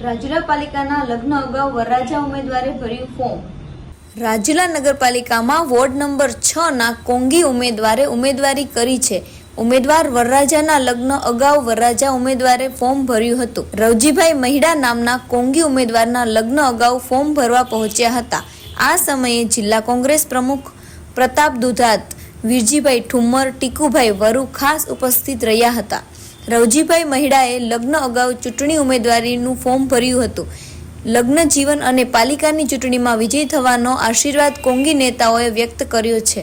રાજુલા પાલિકાના લગ્ન અગાઉ વરરાજા ઉમેદવારે ભર્યું ફોર્મ રાજુલા નગરપાલિકામાં વોર્ડ નંબર છ ના કોંગી ઉમેદવારે ઉમેદવારી કરી છે. ઉમેદવાર વરરાજાના લગ્ન અગાઉ વરરાજા ઉમેદવારે ફોર્મ ભર્યું હતું. રવજીભાઈ મહિડા નામના કોંગી ઉમેદવારના લગ્ન અગાઉ ફોર્મ ભરવા પહોંચ્યા હતા. આ સમયે જિલ્લા કોંગ્રેસ પ્રમુખ પ્રતાપ દુધાત, વીરજીભાઈ ઠુમ્મર, ટીકુભાઈ વરુ ખાસ ઉપસ્થિત રહ્યા હતા. રવજીભાઈ મહિડાએ લગ્ન અગાઉ ચૂંટણી ઉમેદવારીનું ફોર્મ ભર્યું હતું. લગ્ન જીવન અને પાલિકાની ચૂંટણીમાં વિજય થવાનો આશીર્વાદ કોંગી નેતાઓએ વ્યક્ત કર્યો છે.